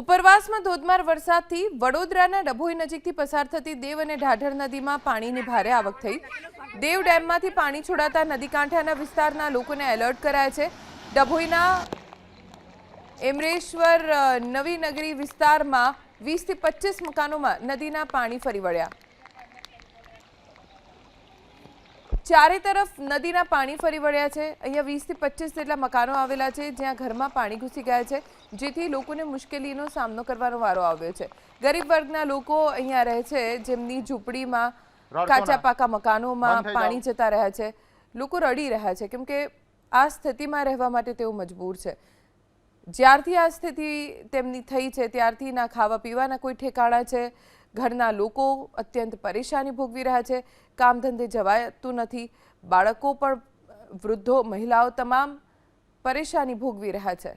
ઉપરવાસમાં ધોધમાર વરસાદથી વડોદરાના ડભોઈ નજીકથી પસાર થતી દેવ અને ઢાઢર નદીમાં પાણીની ભારે આવક થઈ. દેવ ડેમમાંથી પાણી છોડાતા નદી કાંઠાના વિસ્તારના લોકોને એલર્ટ કરાયા છે. ડભોઈના એમરેશ્વર નવી નગરી વિસ્તારમાં વીસથી પચીસ મકાનોમાં નદીના પાણી ફરી વળ્યા. ચારે તરફ નદીના પાણી ફરી વળ્યા છે. અહીંયા વીસથી પચીસ જેટલા મકાનો આવેલા છે જ્યાં ઘરમાં પાણી ઘૂસી ગયા છે જેથી લોકોને મુશ્કેલીનો સામનો કરવાનો વારો આવ્યો છે. ગરીબ વર્ગના લોકો અહીંયા રહે છે જેમની ઝૂંપડીમાં કાચા પાકા મકાનોમાં પાણી જતા રહ્યા છે. લોકો રડી રહ્યા છે કેમ કે આ સ્થિતિમાં રહેવા માટે તેઓ મજબૂર છે. જ્યારથી આ સ્થિતિ તેમની થઈ છે, ત્યારથી ના ખાવા પીવાના કોઈ ઠેકાણા છે, ઘરના લોકો અત્યંત પરેશાની ભોગવી રહ્યા છે, કામ ધંધે જવાતું નથી, બાળકો પણ, વૃદ્ધો, મહિલાઓ તમામ પરેશાની ભોગવી રહ્યા છે.